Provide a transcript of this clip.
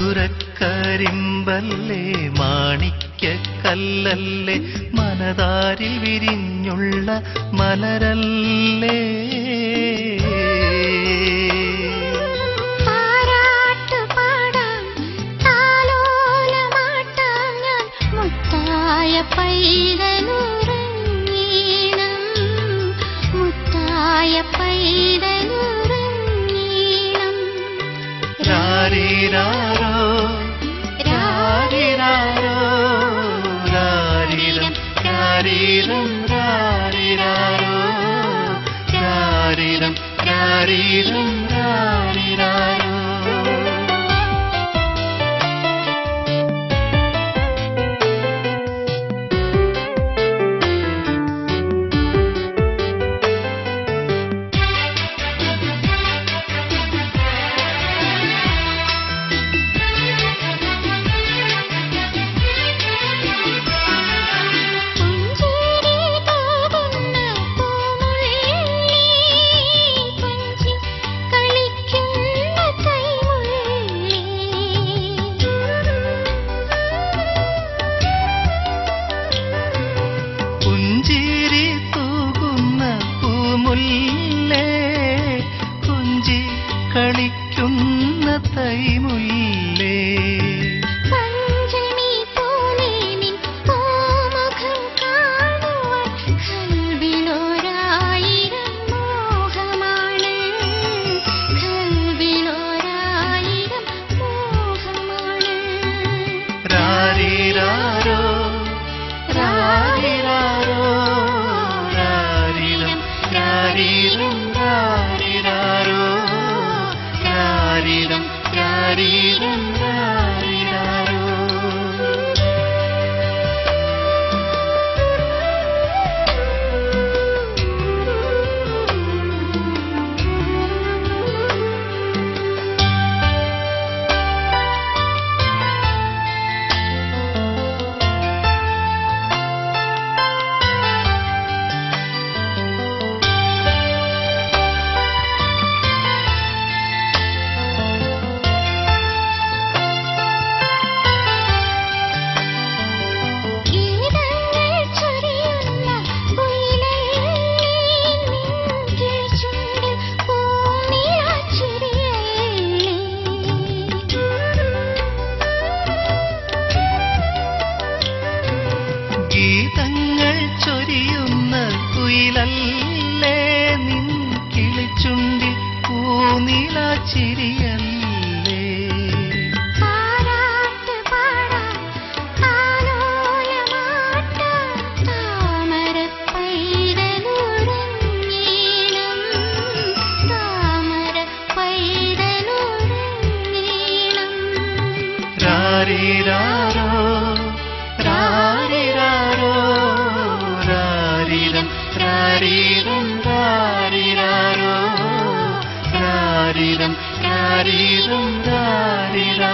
മധുരക്കരിമ്പല്ലേ മാണിക്യ കല്ലല്ലേ മനതാരിൽ വിരിഞ്ഞുള്ള മലരല്ലേ. പൈതൽ ശാരീരം ശാരീരം രാരിരാരോ. ശാരീരം ശാരീരം രാരിരാരോ. ശരീരം ദാരിരാരോ ശരീരം ശരീരം ദാരിരാ